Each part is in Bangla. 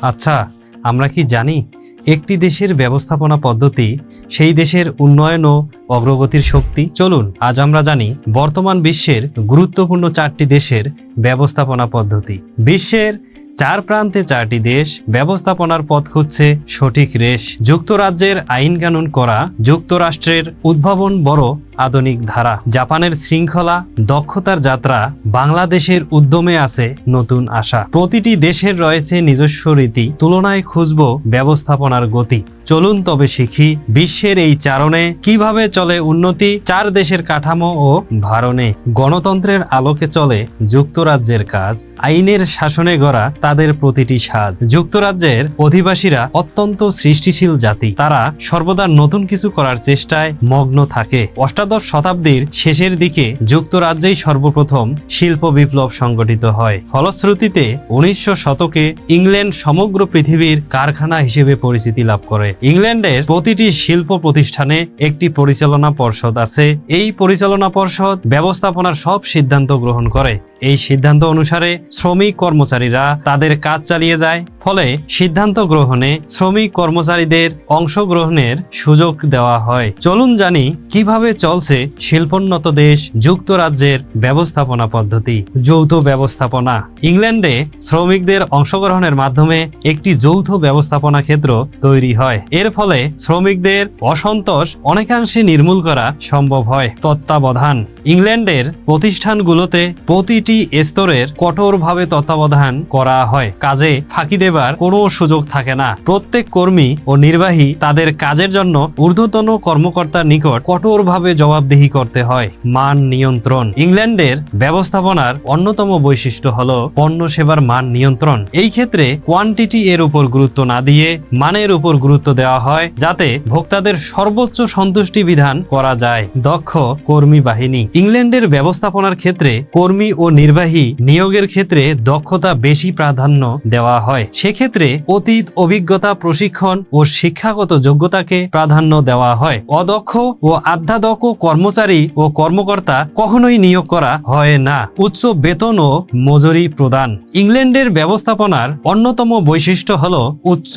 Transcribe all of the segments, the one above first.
আচ্ছা আমরা কি জানি? একটি দেশের ব্যবস্থাপনা পদ্ধতি, সেই দেশের উন্নয়ন ও অগ্রগতির শক্তি। চলুন, আজ আমরা জানি বর্তমান বিশ্বের গুরুত্বপূর্ণ চারটি দেশের ব্যবস্থাপনা পদ্ধতি। বিশ্বের চার প্রান্তে চারটি দেশ ব্যবস্থাপনার পথ খুঁজছে সঠিক রেশ। যুক্তরাজ্যের আইন কানুন করা, যুক্তরাষ্ট্রের উদ্ভাবন বড় আধুনিক ধারা। জাপানের শৃঙ্খলা, দক্ষতার যাত্রা বাংলাদেশের উদ্যমে আছে নতুন আশা। প্রতিটি দেশের রয়েছে নিজস্ব রীতি, তুলনায় খুঁজব ব্যবস্থাপনার গতি। চলুন তবে শিখি বিশ্বের এই চারণে কীভাবে চলে উন্নতি, চার দেশের কাঠামো ও ভারণে। গণতন্ত্রের আলোকে চলে যুক্তরাজ্যের কাজ, আইনের শাসনে গড়া তাদের প্রতিটি স্বাদ। যুক্তরাজ্যের অধিবাসীরা অত্যন্ত সৃষ্টিশীল জাতি। তারা সর্বদা নতুন কিছু করার চেষ্টায় মগ্ন থাকে। অষ্টাদশ শতাব্দীর শেষের দিকে যুক্তরাজ্যেই সর্বপ্রথম শিল্প বিপ্লব সংগঠিত হয়। ফলশ্রুতিতে উনিশশো শতকে ইংল্যান্ড সমগ্র পৃথিবীর কারখানা হিসেবে পরিচিতি লাভ করে। ইংল্যান্ডের প্রতিটি শিল্প প্রতিষ্ঠানে একটি পরিচালনা পর্ষদ আছে। এই পরিচালনা পর্ষদ ব্যবস্থাপনার সব সিদ্ধান্ত গ্রহণ করে। এই সিদ্ধান্ত অনুসারে শ্রমিক কর্মচারীরা তাদের কাজ চালিয়ে যায়। ফলে সিদ্ধান্ত গ্রহণে শ্রমিক কর্মচারীদের অংশগ্রহণের সুযোগ দেওয়া হয়। চলুন জানি কীভাবে চলছে শিল্পোন্নত দেশ যুক্তরাজ্যের ব্যবস্থাপনা পদ্ধতি। যৌথ ব্যবস্থাপনা। ইংল্যান্ডে শ্রমিকদের অংশগ্রহণের মাধ্যমে একটি যৌথ ব্যবস্থাপনা ক্ষেত্র তৈরি হয়। এর ফলে শ্রমিকদের অসন্তোষ অনেকাংশে নির্মূল করা সম্ভব হয়। তত্ত্বাবধান। ইংল্যান্ডের প্রতিষ্ঠানগুলোতে প্রতিটি স্তরের কঠোরভাবে তত্ত্বাবধান করা হয়। কাজে ফাঁকি দেবার কোনো সুযোগ থাকে না। প্রত্যেক কর্মী ও নির্বাহী তাদের কাজের জন্য ঊর্ধ্বতন কর্মকর্তার নিকট কঠোরভাবে জবাবদিহি করতে হয়। মান নিয়ন্ত্রণ। ইংল্যান্ডের ব্যবস্থাপনার অন্যতম বৈশিষ্ট্য হল পণ্য সেবার মান নিয়ন্ত্রণ। এই ক্ষেত্রে কোয়ান্টিটি এর উপর গুরুত্ব না দিয়ে মানের উপর গুরুত্ব দেওয়া হয় যাতে ভোক্তাদের সর্বোচ্চ সন্তুষ্টি বিধান করা যায়। দক্ষ কর্মী বাহিনী। ইংল্যান্ডের ব্যবস্থাপনার ক্ষেত্রে কর্মী ও নির্বাহী নিয়োগের ক্ষেত্রে দক্ষতা বেশি প্রাধান্য দেওয়া হয়। সেক্ষেত্রে অতীত অভিজ্ঞতা প্রশিক্ষণ ও শিক্ষাগত যোগ্যতাকে প্রাধান্য দেওয়া হয়। অদক্ষ ও আধ্যাদক্ষ কর্মচারী ও কর্মকর্তা কখনোই নিয়োগ করা হয় না। উচ্চ বেতন ও মজুরি প্রদান। ইংল্যান্ডের ব্যবস্থাপনার অন্যতম বৈশিষ্ট্য হল উচ্চ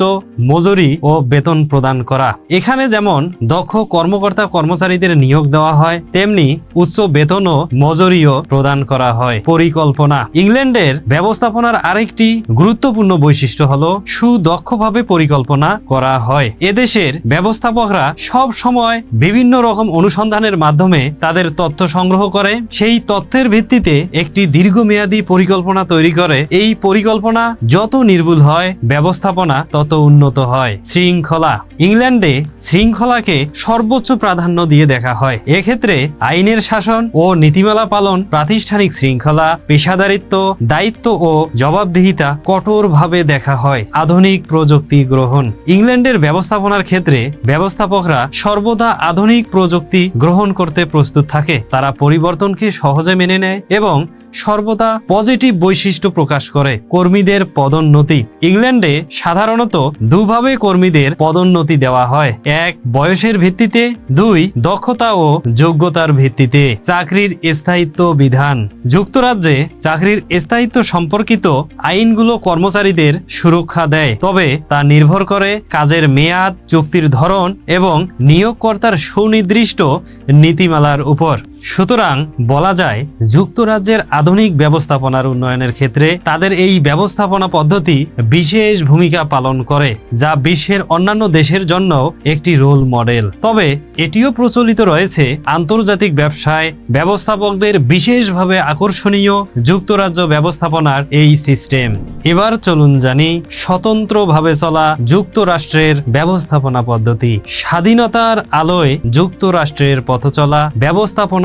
মজুরি ও বেতন প্রদান করা। এখানে যেমন দক্ষ কর্মকর্তা কর্মচারীদের নিয়োগ দেওয়া হয়, তেমনি উচ্চ বেতন ও মজুরিও প্রদান করা হয়। পরিকল্পনা। ইংল্যান্ডের ব্যবস্থাপনার আরেকটি গুরুত্বপূর্ণ বৈশিষ্ট্য হল সুদক্ষভাবে পরিকল্পনা করা হয়। এদেশের ব্যবস্থাপকরা সব সময় বিভিন্ন রকম অনুসন্ধানের মাধ্যমে তাদের তথ্য সংগ্রহ করে, সেই তথ্যের ভিত্তিতে একটি দীর্ঘমেয়াদী পরিকল্পনা তৈরি করে। এই পরিকল্পনা যত নির্ভুল হয়, ব্যবস্থাপনা তত উন্নত হয়। শৃঙ্খলা ইংল্যান্ডে শৃঙ্খলাকে সর্বোচ্চ প্রাধান্য দিয়ে দেখা হয়। এক্ষেত্রে আইনের শাসন ও নীতিমালা পালন, প্রাতিষ্ঠানিক শৃঙ্খলা, পেশাদারিত্ব, দায়িত্ব ও জবাবদিহিতা কঠোরভাবে দেখা হয়। আধুনিক প্রযুক্তি গ্রহণ। ইংল্যান্ডের ব্যবস্থাপনার ক্ষেত্রে ব্যবস্থাপকরা সর্বদা আধুনিক প্রযুক্তি গ্রহণ করতে প্রস্তুত থাকে। তারা পরিবর্তনকে সহজে মেনে নেয় এবং সর্বদা পজিটিভ বৈশিষ্ট্য প্রকাশ করে কর্মীদের পদোন্নতি। ইংল্যান্ডে সাধারণত দুভাবে কর্মীদের পদোন্নতি দেওয়া হয়। এক, বয়সের ভিত্তিতে। দুই, দক্ষতা ও যোগ্যতার ভিত্তিতে। চাকরির স্থায়িত্ব বিধান। যুক্তরাজ্যে চাকরির স্থায়িত্ব সম্পর্কিত আইনগুলো কর্মচারীদের সুরক্ষা দেয়, তবে তা নির্ভর করে কাজের মেয়াদ, চুক্তির ধরন এবং নিয়োগকর্তার সুনির্দিষ্ট নীতিমালার উপর। সুতরাং বলা যায়, যুক্তরাজ্যের আধুনিক ব্যবস্থাপনার উন্নয়নের ক্ষেত্রে তাদের এই ব্যবস্থাপনা পদ্ধতি বিশেষ ভূমিকা পালন করে, যা বিশ্বের অন্যান্য দেশের জন্য একটি রোল মডেল তবে এটিও প্রচলিত রয়েছে আন্তর্জাতিক ব্যবসায় ব্যবস্থাপকদের বিশেষভাবে আকর্ষণীয় যুক্তরাজ্য ব্যবস্থাপনার এই সিস্টেম এবার চলুন জানি স্বতন্ত্রভাবে চলা যুক্তরাষ্ট্রের ব্যবস্থাপনা পদ্ধতি। স্বাধীনতার আলোয় যুক্তরাষ্ট্রের পথচলা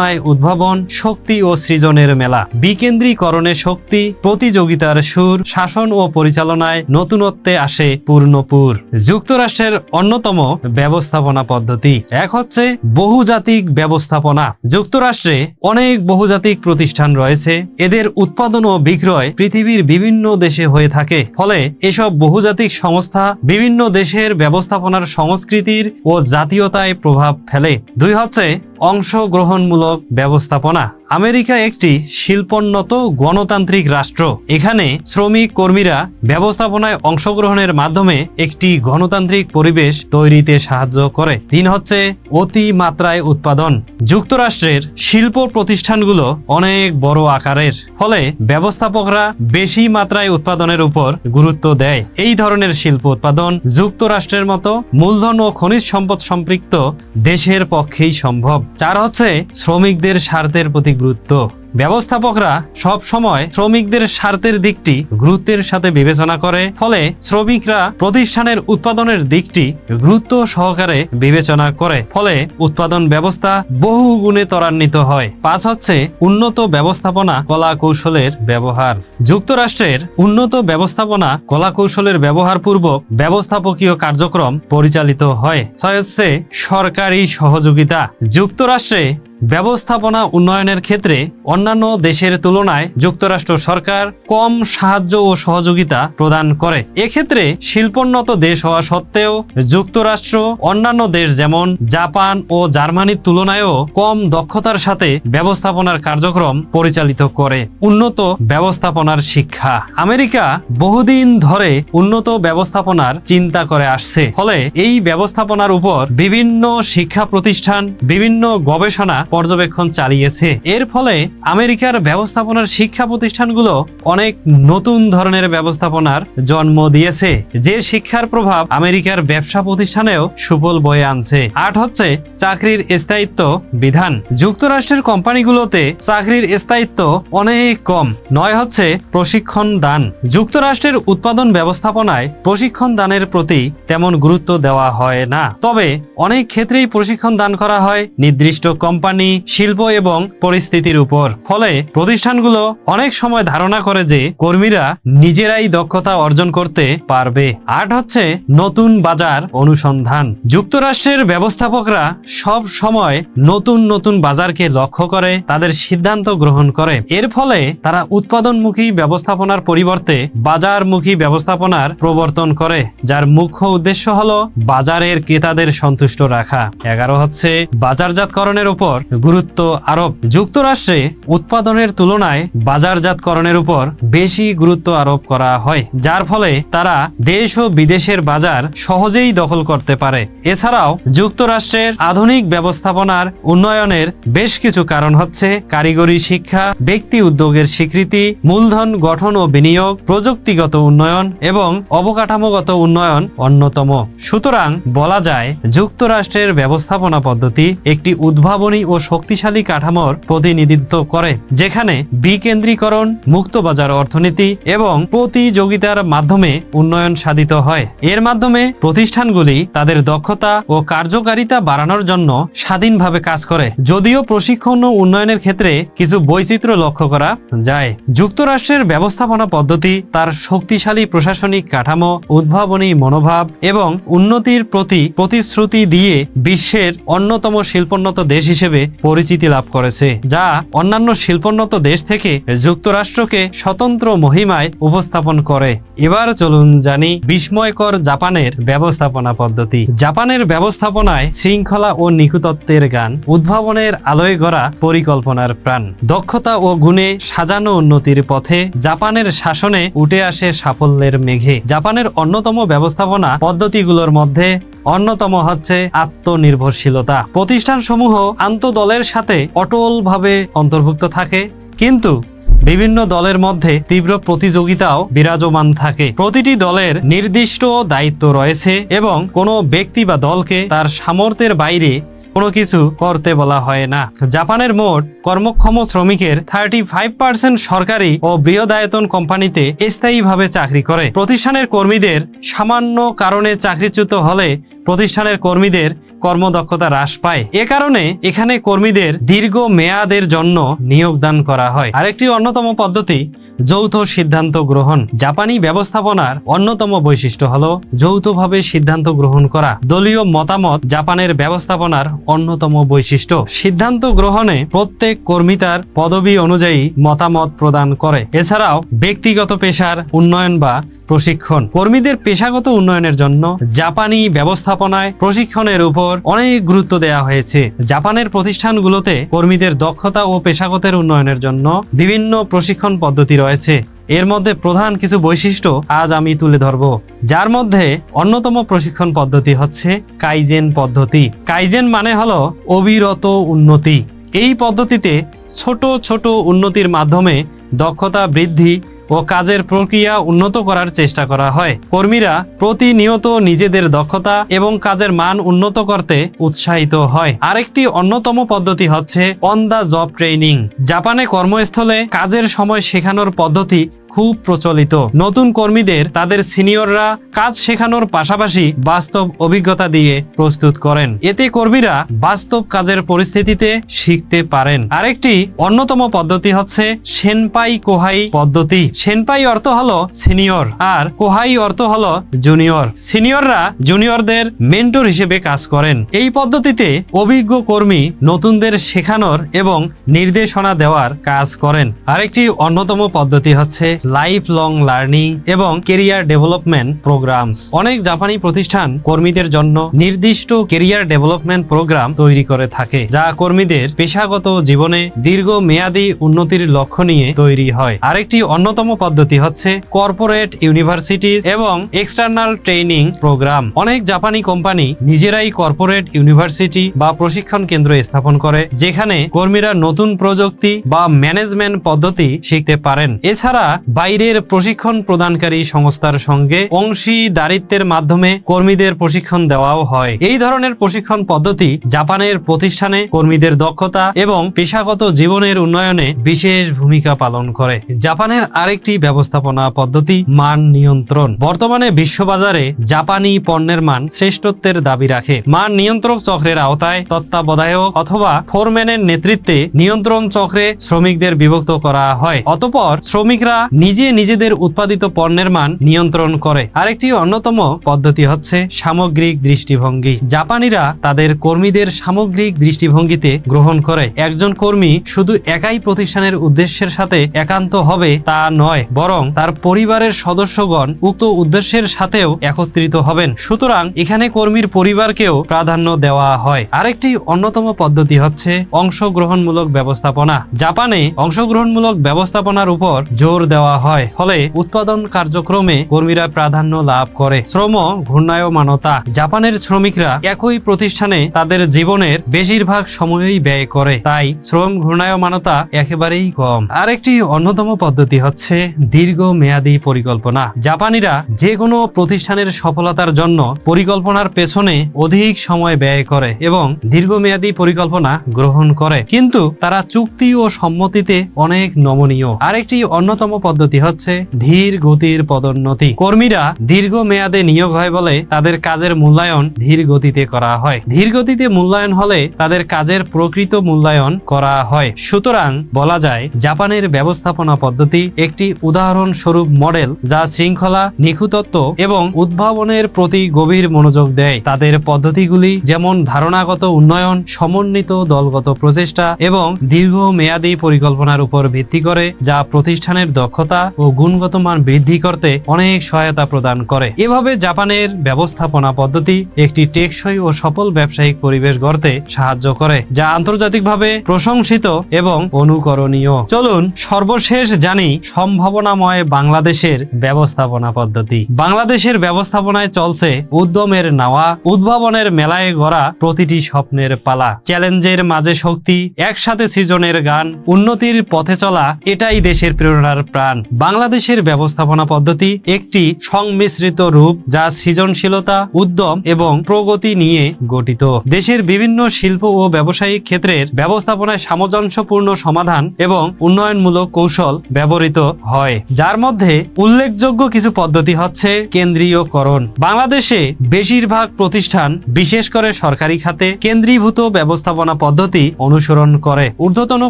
ব্যবস্থাপনায় উদ্ভাবন, শক্তি ও সৃজনের মেলা। বিকেন্দ্রীকরণে শক্তি, প্রতিযোগিতার সুর, শাসন ও পরিচালনায় নতুনত্বে আসে পূর্ণপুর। যুক্তরাষ্ট্রের অন্যতম ব্যবস্থাপনা পদ্ধতি এক হচ্ছে বহুজাতিক ব্যবস্থাপনা। যুক্তরাষ্ট্রে অনেক বহুজাতিক প্রতিষ্ঠান রয়েছে। এদের উৎপাদন ও বিক্রয় পৃথিবীর বিভিন্ন দেশে হয়ে থাকে। ফলে এসব বহুজাতিক সংস্থা বিভিন্ন দেশের ব্যবস্থাপনার সংস্কৃতির ও জাতীয়তায় প্রভাব ফেলে। দুই হচ্ছে অংশগ্রহণমূলক ব্যবস্থাপনা আমেরিকা একটি শিল্পোন্নত গণতান্ত্রিক রাষ্ট্র। এখানে শ্রমিক কর্মীরা ব্যবস্থাপনায় অংশগ্রহণের মাধ্যমে একটি গণতান্ত্রিক পরিবেশ তৈরিতে সাহায্য করে। তিন হচ্ছে অতি মাত্রায় উৎপাদন। যুক্তরাষ্ট্রের শিল্প প্রতিষ্ঠানগুলো অনেক বড় আকারের। ফলে ব্যবস্থাপকরা বেশি মাত্রায় উৎপাদনের উপর গুরুত্ব দেয়। এই ধরনের শিল্প উৎপাদন যুক্তরাষ্ট্রের মতো মূলধন ও খনিজ সম্পদ সম্পৃক্ত দেশের পক্ষেই সম্ভব। চার হচ্ছে শ্রমিকদের স্বার্থের প্রতি গুরুত্ব। ব্যবস্থাপকরা সব সময় শ্রমিকদের স্বার্থের দিকটি গুরুত্বের সাথে বিবেচনা করে, ফলে শ্রমিকরা প্রতিষ্ঠানের উৎপাদনের দিকটি গুরুত্ব সহকারে বিবেচনা করে, ফলে উৎপাদন ব্যবস্থা বহু গুণে ত্বরান্বিত হয়। পাঁচ হচ্ছে উন্নত ব্যবস্থাপনা কলা কৌশলের ব্যবহার। যুক্তরাষ্ট্রের উন্নত ব্যবস্থাপনা কলা কৌশলের ব্যবহার পূর্বক ব্যবস্থাপকীয় কার্যক্রম পরিচালিত হয়। ছয় হচ্ছে সরকারি সহযোগিতা। যুক্তরাষ্ট্রে ব্যবস্থাপনা উন্নয়নের ক্ষেত্রে অন্যান্য দেশের তুলনায় যুক্তরাষ্ট্র সরকার কম সাহায্য ও সহযোগিতা প্রদান করে। এক্ষেত্রে শিল্পোন্নত দেশ হওয়া সত্ত্বেও যুক্তরাষ্ট্র, অন্যান্য দেশ যেমন জাপান ও জার্মানির তুলনায়ও কম দক্ষতার সাথে ব্যবস্থাপনার কার্যক্রম পরিচালিত করে। উন্নত ব্যবস্থাপনার শিক্ষা। আমেরিকা বহুদিন ধরে উন্নত ব্যবস্থাপনার চিন্তা করে আসছে। ফলে এই ব্যবস্থাপনার উপর বিভিন্ন শিক্ষা প্রতিষ্ঠান, বিভিন্ন গবেষণা পর্যবেক্ষণ চালিয়েছে। এর ফলে আমেরিকার ব্যবস্থাপনার শিক্ষা প্রতিষ্ঠানগুলো অনেক নতুন ধরনের ব্যবস্থাপনার জন্ম দিয়েছে, যে শিক্ষার প্রভাব আমেরিকার ব্যবসা প্রতিষ্ঠানেও সুফল বয়ে আনছে। আট হচ্ছে চাকরির স্থায়িত্ব বিধান। যুক্তরাষ্ট্রের কোম্পানিগুলোতে চাকরির স্থায়িত্ব অনেক কম। নয় হচ্ছে প্রশিক্ষণ দান। যুক্তরাষ্ট্রের উৎপাদন ব্যবস্থাপনায় প্রশিক্ষণ দানের প্রতি তেমন গুরুত্ব দেওয়া হয় না। তবে অনেক ক্ষেত্রেই প্রশিক্ষণ দান করা হয় নির্দিষ্ট কোম্পানি শিল্প এবং পরিস্থিতির উপর। ফলে প্রতিষ্ঠানগুলো অনেক সময় ধারণা করে যে কর্মীরা নিজেরাই দক্ষতা অর্জন করতে পারবে। আট হচ্ছে নতুন বাজার অনুসন্ধান। যুক্তরাষ্ট্রের ব্যবস্থাপকরা সব সময় নতুন নতুন বাজারকে লক্ষ্য করে, তাদের সিদ্ধান্ত গ্রহণ করে। এর ফলে তারা উৎপাদনমুখী ব্যবস্থাপনার পরিবর্তে বাজারমুখী ব্যবস্থাপনার প্রবর্তন করে, যার মুখ্য উদ্দেশ্য হলো বাজারের ক্রেতাদের সন্তুষ্ট রাখা। এগারো হচ্ছে বাজারজাতকরণের উপর গুরুত্ব আরোপ। যুক্তরাষ্ট্রে উৎপাদনের তুলনায় বাজারজাতকরণের উপর বেশি গুরুত্ব আরোপ করা হয়, যার ফলে তারা দেশ ও বিদেশের বাজার সহজেই দখল করতে পারে। এছাড়াও যুক্তরাষ্ট্রের আধুনিক ব্যবস্থাপনার উন্নয়নের বেশ কিছু কারণ হচ্ছে কারিগরি শিক্ষা, ব্যক্তি উদ্যোগের স্বীকৃতি, মূলধন গঠন ও বিনিয়োগ, প্রযুক্তিগত উন্নয়ন এবং অবকাঠামোগত উন্নয়ন অন্যতম। সুতরাং বলা যায়, যুক্তরাষ্ট্রের ব্যবস্থাপনা পদ্ধতি একটি উদ্ভাবনী ও শক্তিশালী কাঠামোর প্রতিনিধিত্ব করে, যেখানে বিকেন্দ্রীকরণ মুক্তবাজার অর্থনীতি এবং প্রতিযোগিতার মাধ্যমে উন্নয়ন সাধিত হয়। এর মাধ্যমে প্রতিষ্ঠানগুলি তাদের দক্ষতা ও কার্যকারিতা বাড়ানোর জন্য স্বাধীনভাবে কাজ করে, যদিও প্রশিক্ষণ ও উন্নয়নের ক্ষেত্রে কিছু বৈচিত্র্য লক্ষ্য করা যায়। যুক্তরাষ্ট্রের ব্যবস্থাপনা পদ্ধতি, তার শক্তিশালী প্রশাসনিক কাঠামো, উদ্ভাবনী মনোভাব এবং উন্নতির প্রতি প্রতিশ্রুতি দিয়ে বিশ্বের অন্যতম শিল্পোন্নত দেশ হিসেবে পরিচিতি লাভ করেছে, যা অন্যান্য শিল্পোন্নত দেশ থেকে যুক্তরাষ্ট্রকে স্বতন্ত্র মহিমায় উপস্থাপন করে। এবার চলুন জানি বিস্ময়কর জাপানের ব্যবস্থাপনা পদ্ধতি। জাপানের ব্যবস্থাপনায় শৃঙ্খলা ও নিখুতত্বের গান, উদ্ভাবনের আলোয় গড়া পরিকল্পনার প্রাণ। দক্ষতা ও গুণে সাজানো উন্নতির পথে জাপানের শাসনে উঠে আসে সাফল্যের মেঘে। জাপানের অন্যতম ব্যবস্থাপনা পদ্ধতিগুলোর মধ্যে অন্যতম হচ্ছে আত্মনির্ভরশীলতা। প্রতিষ্ঠান প্রতিষ্ঠানসমূহ আন্তদলের সাথে অটলভাবে অন্তর্ভুক্ত থাকে, কিন্তু বিভিন্ন দলের মধ্যে তীব্র প্রতিযোগিতাও বিরাজমান থাকে। প্রতিটি দলের নির্দিষ্ট দায়িত্ব রয়েছে এবং কোনো ব্যক্তি বা দলকে তার সামর্থ্যের বাইরে কোনো কিছু করতে বলা হয় না। জাপানের মোট কর্মক্ষম শ্রমিকের থার্টি ফাইভ পার্সেন্ট সরকারি ও বৃহদায়তন কোম্পানিতে স্থায়ীভাবে চাকরি করে। প্রতিষ্ঠানের কর্মীদের সামান্য কারণে চাকরিচ্যুত হলে প্রতিষ্ঠানের কর্মীদের কর্মদক্ষতা হ্রাস পায়। এ কারণে এখানে কর্মীদের দীর্ঘ মেয়াদের জন্য নিয়োগদান করা হয়। আরেকটি অন্যতম পদ্ধতি, যৌথ সিদ্ধান্ত গ্রহণ। জাপানি ব্যবস্থাপনার অন্যতম বৈশিষ্ট্য হলো যৌথভাবে সিদ্ধান্ত গ্রহণ করা। দলীয় মতামত জাপানের ব্যবস্থাপনার অন্যতম বৈশিষ্ট্য। সিদ্ধান্ত গ্রহণে প্রত্যেক কর্মী তার পদবি অনুযায়ী মতামত প্রদান করে। এছাড়াও ব্যক্তিগত পেশার উন্নয়ন বা প্রশিক্ষণ। কর্মীদের পেশাগত উন্নয়নের জন্য জাপানি ব্যবস্থাপনায় প্রশিক্ষণের উপর অনেক গুরুত্ব দেওয়া হয়েছে। জাপানের প্রতিষ্ঠানগুলোতে কর্মীদের দক্ষতা ও পেশাগতের উন্নয়নের জন্য বিভিন্ন প্রশিক্ষণ পদ্ধতি রয়েছে। এর মধ্যে প্রধান কিছু বৈশিষ্ট্য আজ আমি তুলে ধরব। যার মধ্যে অন্যতম প্রশিক্ষণ পদ্ধতি হচ্ছে কাইজেন পদ্ধতি। কাইজেন মানে হলো অবিরত উন্নতি। এই পদ্ধতিতে ছোট ছোট উন্নতির মাধ্যমে দক্ষতা বৃদ্ধি ও কাজের প্রক্রিয়া উন্নত করার চেষ্টা করা হয়। কর্মীরা প্রতিনিয়ত নিজেদের দক্ষতা এবং কাজের মান উন্নত করতে উৎসাহিত হয়। আরেকটি অন্যতম পদ্ধতি হচ্ছে অন দ্য জব ট্রেনিং জাপানে কর্মস্থলে কাজের সময় শেখানোর পদ্ধতি খুব প্রচলিত। নতুন কর্মীদের তাদের সিনিয়ররা কাজ শেখানোর পাশাপাশি বাস্তব অভিজ্ঞতা দিয়ে প্রস্তুত করেন। এতে কর্মীরা বাস্তব কাজের পরিস্থিতিতে শিখতে পারেন। আরেকটি অন্যতম পদ্ধতি হচ্ছে সেনপাই কোহাই পদ্ধতি। সেনপাই অর্থ হলো সিনিয়র আর কোহাই অর্থ হলো জুনিয়র। সিনিয়ররা জুনিয়রদের মেন্টর হিসেবে কাজ করেন। এই পদ্ধতিতে অভিজ্ঞ কর্মী নতুনদের শেখানোর এবং নির্দেশনা দেওয়ার কাজ করেন। আরেকটি অন্যতম পদ্ধতি হচ্ছে লাইফ লং লার্নিং এবং কেরিয়ার ডেভেলপমেন্ট প্রোগ্রামস অনেক জাপানি প্রতিষ্ঠান কর্মীদের জন্য নির্দিষ্ট কেরিয়ার ডেভেলপমেন্ট প্রোগ্রাম তৈরি করে থাকে, যা কর্মীদের পেশাগত জীবনে দীর্ঘ মেয়াদী উন্নতির লক্ষ্য নিয়ে তৈরি হয়। আরেকটি অন্যতম পদ্ধতি হচ্ছে কর্পোরেট ইউনিভার্সিটি এবং এক্সটার্নাল ট্রেনিং প্রোগ্রাম অনেক জাপানি কোম্পানি নিজেরাই কর্পোরেট ইউনিভার্সিটি বা প্রশিক্ষণ কেন্দ্র স্থাপন করে, যেখানে কর্মীরা নতুন প্রযুক্তি বা ম্যানেজমেন্ট পদ্ধতি শিখতে পারেন। এছাড়া বাইরের প্রশিক্ষণ প্রদানকারী সংস্থার সঙ্গে অংশীদারিত্বের মাধ্যমে কর্মীদের প্রশিক্ষণ দেওয়াও হয়। এই ধরনের প্রশিক্ষণ পদ্ধতি জাপানের প্রতিষ্ঠানে কর্মীদের দক্ষতা এবং পেশাগত জীবনের উন্নয়নে বিশেষ ভূমিকা পালন করে। জাপানের আরেকটি ব্যবস্থাপনা পদ্ধতি মান নিয়ন্ত্রণ। বর্তমানে বিশ্ববাজারে জাপানি পণ্যের মান শ্রেষ্ঠত্বের দাবি রাখে। মান নিয়ন্ত্রক চক্রের আওতায় তত্ত্বাবধায়ক অথবা ফোরম্যানের নেতৃত্বে নিয়ন্ত্রণ চক্রে শ্রমিকদের বিভক্ত করা হয়। অতপর শ্রমিকরা নিজে নিজেদের উৎপাদিত পণ্যের মান নিয়ন্ত্রণ করে। আরেকটি অন্যতম পদ্ধতি হচ্ছে সামগ্রিক দৃষ্টিভঙ্গি। জাপানিরা তাদের কর্মীদের সামগ্রিক দৃষ্টিভঙ্গিতে গ্রহণ করে। একজন কর্মী শুধু একাই প্রতিষ্ঠানের উদ্দেশ্যের সাথে একান্ত হবে তা নয়, বরং তার পরিবারের সদস্যগণ উক্ত উদ্দেশ্যের সাথেও একত্রিত হবেন। সুতরাং এখানে কর্মীর পরিবারকেও প্রাধান্য দেওয়া হয়। আরেকটি অন্যতম পদ্ধতি হচ্ছে অংশগ্রহণমূলক ব্যবস্থাপনা। জাপানে অংশগ্রহণমূলক ব্যবস্থাপনার উপর জোর দেওয়া হয়। ফলে উৎপাদন কার্যক্রমে কর্মীরা প্রাধান্য লাভ করে। শ্রম, ঘূর্ণায়মানতা। জাপানের শ্রমিকরা একই প্রতিষ্ঠানে তাদের জীবনের বেশিরভাগ সময়ই ব্যয় করে। তাই শ্রম, ঘূর্ণায়মানতা একেবারেই কম। আরেকটি অন্যতম পদ্ধতি হচ্ছে দীর্ঘ মেয়াদী পরিকল্পনা। জাপানিরা যে কোনো প্রতিষ্ঠানের সফলতার জন্য পরিকল্পনার পেছনে অধিক সময় ব্যয় করে এবং দীর্ঘমেয়াদী পরিকল্পনা গ্রহণ করে। কিন্তু তারা চুক্তি ও সম্মতিতে অনেক নমনীয়। আরেকটি অন্যতম পদ্ধতি হচ্ছে ধীর গতির পদোন্নতি। কর্মীরা দীর্ঘ মেয়াদে নিয়োগ হয় বলে তাদের কাজের মূল্যায়ন ধীর গতিতে করা হয়। ধীর গতিতে মূল্যায়ন হলে তাদের কাজের প্রকৃত মূল্যায়ন করা হয়। সুতরাং বলা যায়, জাপানের ব্যবস্থাপনা পদ্ধতি একটি উদাহরণস্বরূপ মডেল যা শৃঙ্খলা, নিখুতত্ব এবং উদ্ভাবনের প্রতি গভীর মনোযোগ দেয়। তাদের পদ্ধতিগুলি যেমন ধারণাগত উন্নয়ন, সমন্বিত দলগত প্রচেষ্টা এবং দীর্ঘ মেয়াদী পরিকল্পনার উপর ভিত্তি করে যা প্রতিষ্ঠানের দক্ষতা ও গুণগত মান বৃদ্ধি করতে অনেক সহায়তা প্রদান করে। এভাবে জাপানের ব্যবস্থাপনা পদ্ধতি একটি টেকসই ও সফল ব্যবসায়িক পরিবেশ গড়তে সাহায্য করে, যা আন্তর্জাতিকভাবে প্রশংসিত এবং অনুকরণীয়। চলুন সর্বশেষ জানি সম্ভাবনাময় বাংলাদেশের ব্যবস্থাপনা পদ্ধতি। বাংলাদেশের ব্যবস্থাপনায় চলছে উদ্যমের নাওয়া, উদ্ভাবনের মেলায় গড়া প্রতিটি স্বপ্নের পালা। চ্যালেঞ্জের মাঝে শক্তি, একসাথে সৃজনের গান, উন্নতির পথে চলা, এটাই দেশের প্রেরণার প্রাণ। বাংলাদেশের ব্যবস্থাপনা পদ্ধতি একটি সংমিশ্রিত রূপ যা সৃজনশীলতা, উদ্যম এবং প্রগতি নিয়ে গঠিত। দেশের বিভিন্ন শিল্প ও ব্যবসায়িক ক্ষেত্রের ব্যবস্থাপনায় সামঞ্জস্যপূর্ণ সমাধান এবং উন্নয়নমূলক কৌশল ব্যবহৃত হয়। যার মধ্যে উল্লেখযোগ্য কিছু পদ্ধতি হচ্ছে কেন্দ্রীয়করণ। বাংলাদেশে বেশিরভাগ প্রতিষ্ঠান, বিশেষ করে সরকারি খাতে, কেন্দ্রীভূত ব্যবস্থাপনা পদ্ধতি অনুসরণ করে। ঊর্ধ্বতন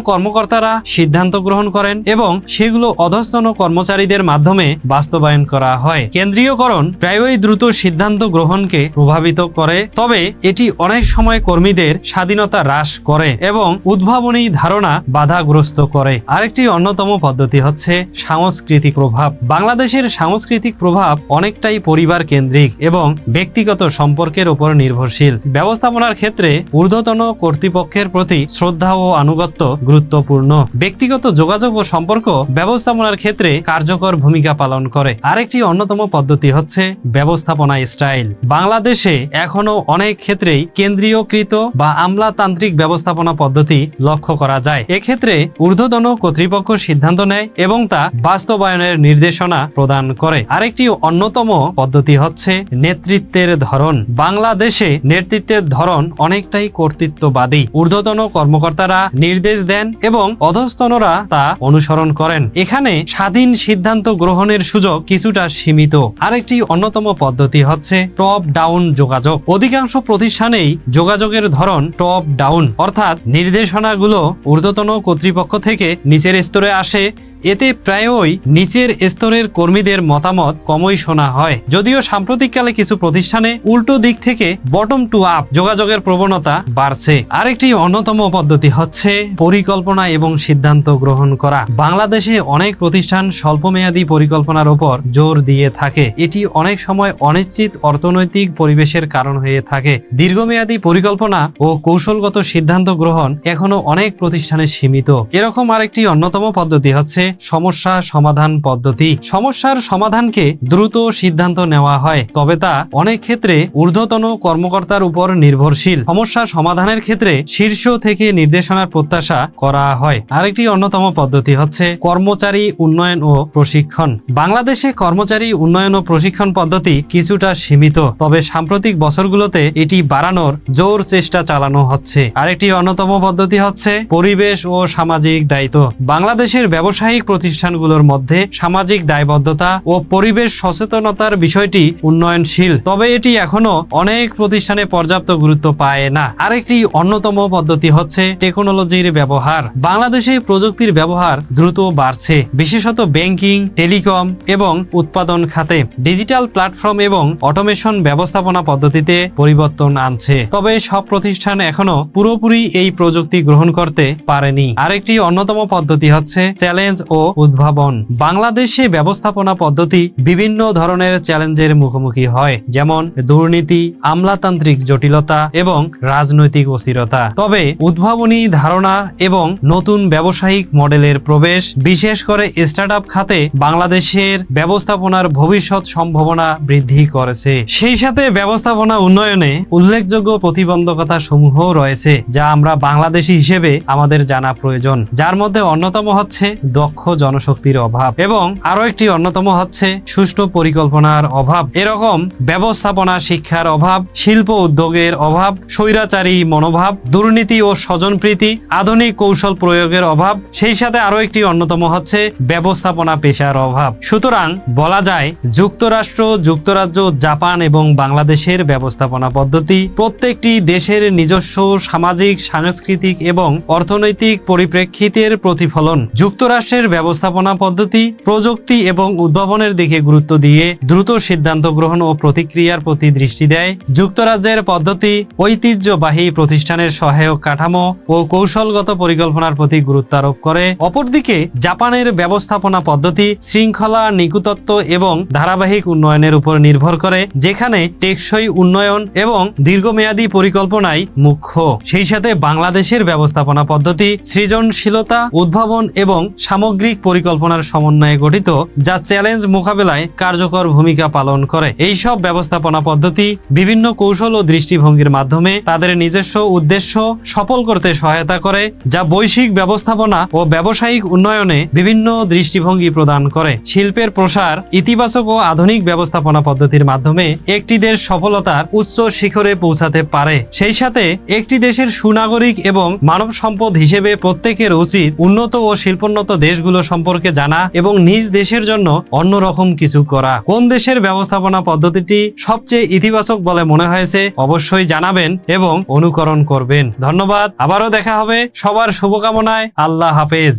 কর্মকর্তারা সিদ্ধান্ত গ্রহণ করেন এবং সেগুলো অধস্থ ঊর্ধ্বতন কর্মচারীদের মাধ্যমে বাস্তবায়ন করা হয়। কেন্দ্রীয়করণ প্রায়ই দ্রুত সিদ্ধান্ত গ্রহণকে প্রভাবিত করে, তবে এটি অনেক সময় কর্মীদের স্বাধীনতা হ্রাস করে এবং উদ্ভাবনী ধারণা বাধাগ্রস্ত করে। আরেকটি অন্যতম পদ্ধতি হচ্ছে সাংস্কৃতিক প্রভাব। বাংলাদেশের সাংস্কৃতিক প্রভাব অনেকটাই পরিবার কেন্দ্রিক এবং ব্যক্তিগত সম্পর্কের উপর নির্ভরশীল। ব্যবস্থাপনার ক্ষেত্রে ঊর্ধ্বতন কর্তৃপক্ষের প্রতি শ্রদ্ধা ও আনুগত্য গুরুত্বপূর্ণ। ব্যক্তিগত যোগাযোগ ও সম্পর্ক ব্যবস্থাপনার ক্ষেত্রে কার্যকর ভূমিকা পালন করে। আরেকটি অন্যতম পদ্ধতি হচ্ছে ব্যবস্থাপনা স্টাইল। বাংলাদেশে এখনও অনেক ক্ষেত্রেই কেন্দ্রীয়কৃত বা আমলাতান্ত্রিক ব্যবস্থাপনা পদ্ধতি লক্ষ্য করা যায়। এক্ষেত্রে ঊর্ধ্বতন কর্তৃপক্ষ সিদ্ধান্ত নেয় এবং তা বাস্তবায়নের নির্দেশনা প্রদান করে। আরেকটি অন্যতম পদ্ধতি হচ্ছে নেতৃত্বের ধরন। বাংলাদেশে নেতৃত্বের ধরন অনেকটাই কর্তৃত্ববাদী। ঊর্ধ্বতন কর্মকর্তারা নির্দেশ দেন এবং অধস্তনরা তা অনুসরণ করেন। এখানে স্বাধীন সিদ্ধান্ত গ্রহণের সুযোগ কিছুটা সীমিত। আরেকটি অন্যতম পদ্ধতি হচ্ছে টপ ডাউন যোগাযোগ। অধিকাংশ প্রতিষ্ঠানেই যোগাযোগের ধরন টপ ডাউন অর্থাৎ নির্দেশনাগুলো ঊর্ধ্বতন কর্তৃপক্ষ থেকে নিচের স্তরে আসে এতে প্রায়ই নিচের স্তরের কর্মীদের মতামত কমই শোনা হয়। যদিও সাম্প্রতিককালে কিছু প্রতিষ্ঠানে উল্টো দিক থেকে বটম টু আপ যোগাযোগের প্রবণতা বাড়ছে। আরেকটি অন্যতম পদ্ধতি হচ্ছে পরিকল্পনা এবং সিদ্ধান্ত গ্রহণ করা। বাংলাদেশে অনেক প্রতিষ্ঠান স্বল্পমেয়াদী পরিকল্পনার উপর জোর দিয়ে থাকে। এটি অনেক সময় অনিশ্চিত অর্থনৈতিক পরিবেশের কারণ হয়ে থাকে। দীর্ঘমেয়াদী পরিকল্পনা ও কৌশলগত সিদ্ধান্ত গ্রহণ এখনও অনেক প্রতিষ্ঠানে সীমিত। এরকম আরেকটি অন্যতম পদ্ধতি হচ্ছে সমস্যা সমাধান পদ্ধতি। সমস্যার সমাধানকে দ্রুত সিদ্ধান্ত নেওয়া হয়, তবে তা অনেক ক্ষেত্রে ঊর্ধ্বতন কর্মকর্তার উপর নির্ভরশীল। সমস্যা সমাধানের ক্ষেত্রে শীর্ষ থেকে নির্দেশনার প্রত্যাশা করা হয়। আরেকটি অন্যতম পদ্ধতি হচ্ছে কর্মচারী উন্নয়ন ও প্রশিক্ষণ। বাংলাদেশে কর্মচারী উন্নয়ন ও প্রশিক্ষণ পদ্ধতি কিছুটা সীমিত, তবে সাম্প্রতিক বছরগুলোতে এটি বাড়ানোর জোর চেষ্টা চালানো হচ্ছে। আরেকটি অন্যতম পদ্ধতি হচ্ছে পরিবেশ ও সামাজিক দায়িত্ব। বাংলাদেশের ব্যবসায়িক প্রতিষ্ঠানগুলোর মধ্যে সামাজিক দায়বদ্ধতা ও পরিবেশ সচেতনতার বিষয়টি উন্নয়নশীল। তবে এটি এখনও অনেক প্রতিষ্ঠানে পর্যাপ্ত গুরুত্ব পায় না। আরেকটি অন্যতম পদ্ধতি হচ্ছে টেকনোলজির ব্যবহার। বাংলাদেশে প্রযুক্তির ব্যবহার দ্রুত বাড়ছে। বিশেষত ব্যাংকিং, টেলিকম এবং উৎপাদন খাতে ডিজিটাল প্ল্যাটফর্ম এবং অটোমেশন ব্যবস্থাপনা পদ্ধতিতে পরিবর্তন আনছে। তবে সব প্রতিষ্ঠান এখনও পুরোপুরি এই প্রযুক্তি গ্রহণ করতে পারেনি। আরেকটি অন্যতম পদ্ধতি হচ্ছে চ্যালেঞ্জ ও উদ্ভাবন। বাংলাদেশে ব্যবস্থাপনা পদ্ধতি বিভিন্ন ধরনের চ্যালেঞ্জের মুখোমুখি হয়, যেমন দুর্নীতি, আমলাতান্ত্রিক জটিলতা এবং রাজনৈতিক অস্থিরতা। তবে উদ্ভাবনী ধারণা এবং নতুন ব্যবসায়িক মডেলের প্রবেশ, বিশেষ করে স্টার্টআপ খাতে বাংলাদেশের ব্যবস্থাপনার ভবিষ্যৎ সম্ভাবনা বৃদ্ধি করেছে। সেই সাথে ব্যবস্থাপনা উন্নয়নে উল্লেখযোগ্য প্রতিবন্ধকতা সমূহ রয়েছে, যা আমরা বাংলাদেশি হিসেবে আমাদের জানা প্রয়োজন। যার মধ্যে অন্যতম হচ্ছে দক্ষ জনশক্তির অভাব এবং আরও একটি অন্যতম হচ্ছে সুষ্ঠু পরিকল্পনার অভাব। এরকম ব্যবস্থাপনা শিক্ষার অভাব, শিল্প উদ্যোগের অভাব, স্বৈরাচারী মনোভাব, দুর্নীতি ও স্বজনপ্রীতি, আধুনিক কৌশল প্রয়োগের অভাব, সেই সাথে আরও একটি অন্যতম হচ্ছে ব্যবস্থাপনা পেশার অভাব। সুতরাং বলা যায়, যুক্তরাষ্ট্র, যুক্তরাজ্য, জাপান এবং বাংলাদেশের ব্যবস্থাপনা পদ্ধতি প্রত্যেকটি দেশের নিজস্ব সামাজিক, সাংস্কৃতিক এবং অর্থনৈতিক পরিপ্রেক্ষিতের প্রতিফলন। যুক্তরাষ্ট্রের ব্যবস্থাপনা পদ্ধতি, প্রযুক্তি এবং উদ্ভাবনের দিকে গুরুত্ব দিয়ে দ্রুত সিদ্ধান্ত গ্রহণ ও প্রতিক্রিয়ার প্রতি দৃষ্টি দেয়। যুক্তরাজ্যের পদ্ধতি, ঐতিহ্যবাহী প্রতিষ্ঠানের সহায়ক কাঠামো ও কৌশলগত পরিকল্পনার প্রতি গুরুত্ব আরোপ করে। অপরদিকে, জাপানের ব্যবস্থাপনা পদ্ধতি, শৃঙ্খলা, নিকুতত্ব এবং ধারাবাহিক উন্নয়নের উপর নির্ভর করে, যেখানে টেকসই উন্নয়ন এবং দীর্ঘমেয়াদী পরিকল্পনাই মুখ্য। সেই সাথে বাংলাদেশের ব্যবস্থাপনা পদ্ধতি, সৃজনশীলতা, উদ্ভাবন এবং সামগ্রিক পরিকল্পনার সমন্বয়ে গঠিত যা চ্যালেঞ্জ মোকাবেলায় কার্যকর ভূমিকা পালন করে। এই সব ব্যবস্থাপনা পদ্ধতি বিভিন্ন কৌশল ও দৃষ্টিভঙ্গির মাধ্যমে তাদের নিজস্ব উদ্দেশ্য সফল করতে সহায়তা করে, যা বৈশ্বিক ব্যবস্থাপনা ও ব্যবসায়িক উন্নয়নে বিভিন্ন দৃষ্টিভঙ্গি প্রদান করে। শিল্পের প্রসার ইতিবাচক ও আধুনিক ব্যবস্থাপনা পদ্ধতির মাধ্যমে একটি দেশ সফলতার উচ্চ শিখরে পৌঁছাতে পারে। সেই সাথে একটি দেশের সুনাগরিক এবং মানব সম্পদ হিসেবে প্রত্যেকের উচিত উন্নত ও শিল্পোন্নত দেশগুলো সম্পর্কে জানা এবং নিজ দেশের জন্য অন্যরকম কিছু করা। কোন দেশের ব্যবস্থাপনা পদ্ধতিটি সবচেয়ে ইতিবাচক বলে মনে হয়েছে অবশ্যই জানাবেন এবং অনুকরণ করবেন। ধন্যবাদ। আবারও দেখা হবে সবার শুভকামনায়। আল্লাহ হাফেজ।